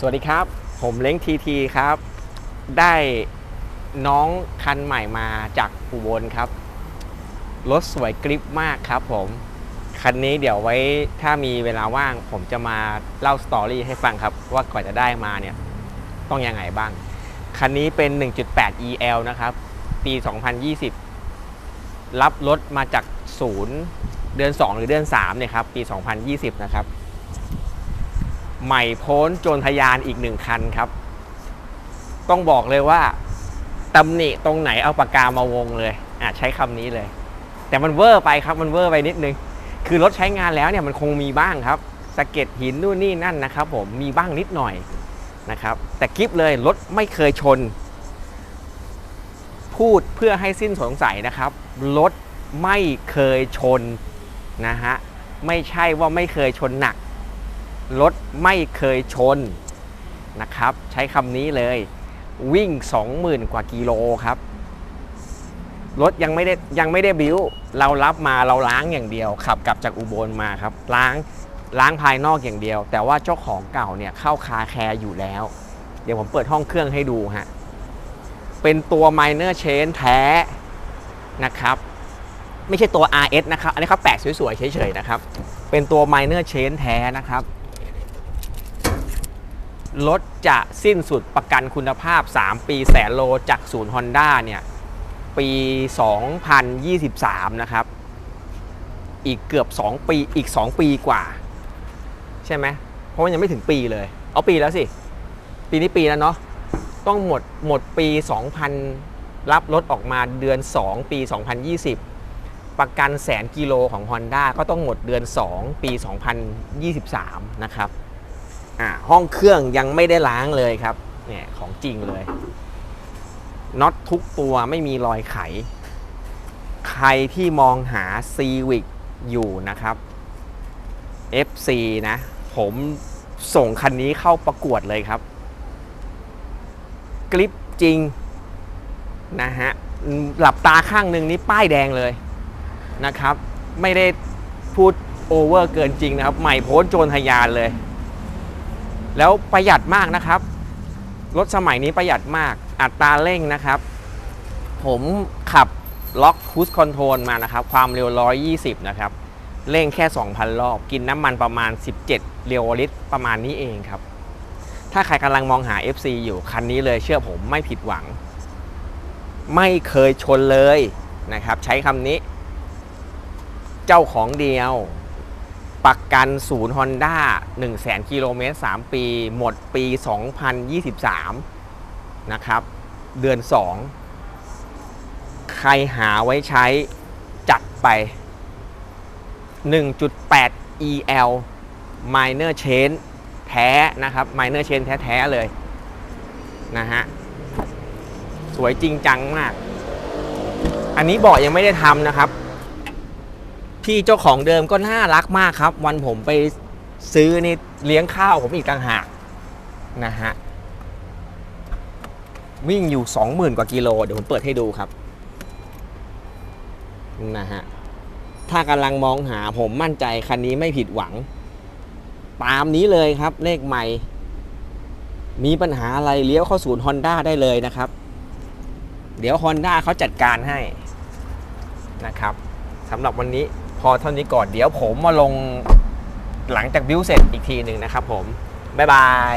สวัสดีครับ ผมเล้งทีทีครับ ได้น้องคันใหม่มาจากอุบลครับ รถสวยกริปมากครับผม คันนี้เดี๋ยวไว้ถ้ามีเวลาว่าง ผมจะมาเล่าสตอรี่ให้ฟังครับ ว่ากว่อนจะได้มาเนี่ย ต้องยังไงบ้าง คันนี้เป็น 1.8 EL นะครับ ปี 2020 รับรถมาจากศูนย์เดือน 2 หรือเดือน3เนี่ยครับ ปี 2020 นะครับ ใหม่พ้นโจรทยานอีกหนึ่งคันครับ ต้องบอกเลยว่าตำหนิตรงไหนเอาปากกามาวงเลยอะใช้คำนี้เลย แต่มันเวอร์ไปครับมันเวอร์ไปนิดนึง คือรถใช้งานแล้วเนี่ยมันคงมีบ้างครับสะเก็ดหินนู่นนี่นั่นนะครับ ผมมีบ้างนิดหน่อยนะครับ แต่กิฟเลยรถไม่เคยชน พูดเพื่อให้สิ้นสงสัยนะครับรถไม่เคยชนนะฮะไม่ใช่ว่าไม่เคยชนหนัก รถไม่เคยชนนะครับ ใช้คำนี้เลย วิ่ง 20,000 กว่ากิโลครับ รถยังไม่ได้ยังไม่ได้บิวเรารับมาเราล้างอย่างเดียว ขับกลับจากอุบลมาครับ ล้างล้างภายนอกอย่างเดียว แต่ว่าเจ้าของเก่าเนี่ยเข้าคาแคร์อยู่แล้ว เดี๋ยวผมเปิดห้องเครื่องให้ดูฮะ เป็นตัว minor chain แท้นะครับ ไม่ใช่ตัว RS นะครับ อันนี้เขาแปะสวยๆเฉยๆนะครับ เป็นตัว minor chain แท้นะครับ รถจะสิ้นสุดประกันคุณภาพ 3 ปีแสนโลจากศูนย์ Honda เนี่ยปี 2023 นะครับ อีกเกือบ 2 ปีอีก 2 ปีกว่า ใช่ไหมเพราะมันยังไม่ถึงปีเลย เอาปีแล้วสิ ปีนี้ปีแล้วเนาะต้องหมดหมดปี 2000 รับรถออกมาเดือน 2 ปี 2020 ประกันแสนกิโลของ Honda ก็ต้องหมดเดือน 2 ปี 2023 นะครับ อ่าห้องเครื่องยังไม่ได้ล้างเลยครับเนี่ยของจริงเลยน็อตทุกตัวไม่มีรอยไข ใครที่มองหา Civic อยู่นะครับ FC นะ ผมส่งคันนี้เข้าประกวดเลยครับ กลิปจริงนะฮะ หลับตาข้างหนึ่งนี้ป้ายแดงเลยนะครับ ไม่ได้พูดโอเวอร์เกินจริงนะครับ ใหม่โพสโจรทยานเลย แล้วประหยัดมากนะครับ รถสมัยนี้ประหยัดมาก อัตราเร่งนะครับ ผมขับล็อกคูสคอนโทรลมานะครับ ความเร็ว 120 นะครับ เร่งแค่ 2,000 รอบ กินน้ำมันประมาณ 17เรียวลิตร ประมาณนี้เองครับ ถ้าใครกำลังมองหา FC อยู่คันนี้เลยเชื่อผมไม่ผิดหวัง ไม่เคยชนเลยนะครับ ใช้คำนี้ เจ้าของเดียว ประกันศูนย์ Honda 1 0 0 0 0กิโลเมตร3ปี หมดปี 2023 นะครับ เดือน 2 ใครหาไว้ใช้จัดไป 1.8 EL minor chain แท้นะครับ minor chain แท้ ๆ เลย นะฮะ สวยจริงจังมาก อันนี้เบาะยังไม่ได้ทำนะครับ พี่เจ้าของเดิมก็น่ารักมากครับ วันผมไปซื้อนี่เลี้ยงข้าวผมอีกต่างหากนะฮะวิ่งอยู่ 20,000 กว่ากิโล เดี๋ยวผมเปิดให้ดูครับนะฮะถ้ากำลังมองหาผมมั่นใจคันนี้ไม่ผิดหวัง ตามนี้เลยครับเลขใหม่ มีปัญหาอะไรเลี้ยวเข้าศูนย์ Honda ได้เลยนะครับ เดี๋ยว Honda เขาจัดการให้นะครับสำหรับวันนี้ พอเท่านี้ก่อนเดี๋ยวผมมาลงหลังจากบิวเสร็จอีกทีหนึ่งนะครับผมบ๊ายบาย